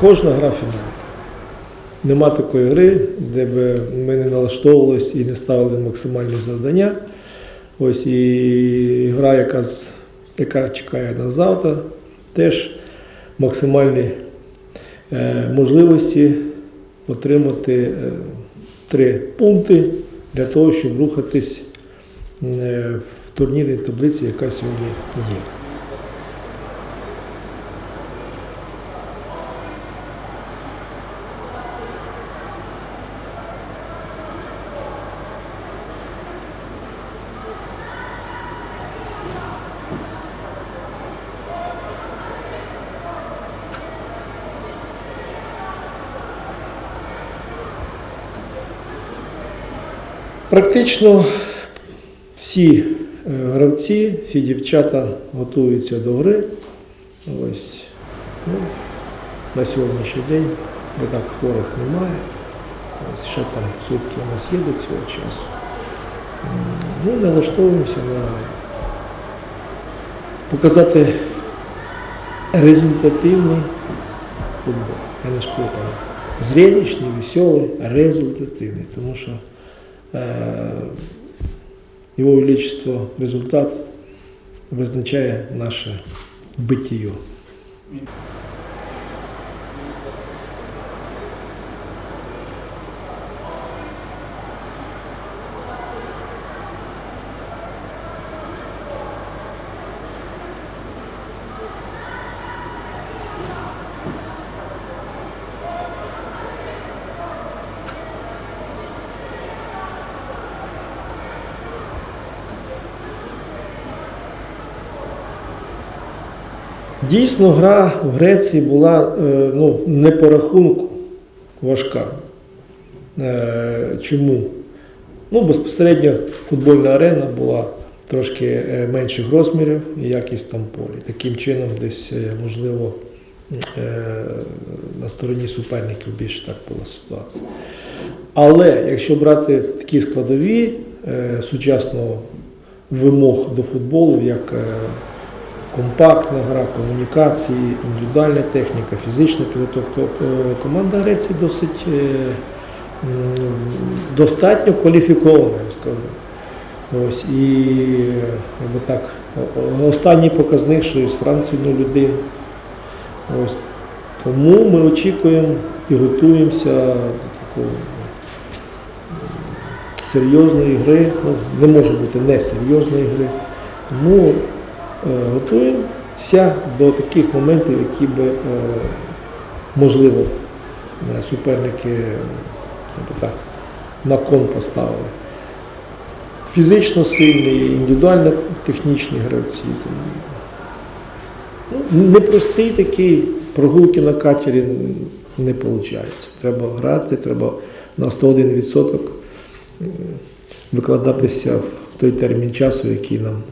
Кожна гра фінал. Нема такої гри, де б ми не налаштовувалися і не ставили максимальні завдання. Ось і гра, яка, яка чекає нас завтра, теж максимальні е, можливості отримати е, три пункти для того, щоб рухатись е, в турнірній таблиці, яка сьогодні є. Практично всі е, гравці, всі дівчата готуються до гри. Ось. Ну, на сьогоднішній день бо так хворих немає. Ось ще там сутки у нас є до цього часу. М, Ну, налаштовуємося на показати результативний футбол. Я не шкодую там зрелищний, веселий, результативний. Тому що е, його величество результат визначає наше биття. Дійсно, гра в Греції була е, ну, не по рахунку важка. Е, Чому? Ну, безпосередньо футбольна арена була трошки е, менших розмірів і якість там полі. Таким чином, десь, можливо, на стороні суперників більше так була ситуація. Але якщо брати такі складові сучасного вимог до футболу, як компактна гра, комунікації, індивідуальна техніка, фізична підготовка, то е, команда Греції досить е, достатньо кваліфікована, я скажу. Ось, і якби так, останній показник, що із Францією 0-1. Ось. Тому ми очікуємо і готуємося до такого серйозної гри. Ну, не може бути несерйозної гри. Тому готуємося до таких моментів, які би, е, можливо, е, суперники е, так, на кон поставили. Фізично сильні, індивідуально технічні гравці. Ну, непростий такий прогулки на катері не виходить. Треба грати, треба на 101% е, викладатися в той термін часу, який нам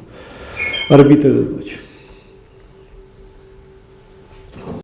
арбітри дадуть.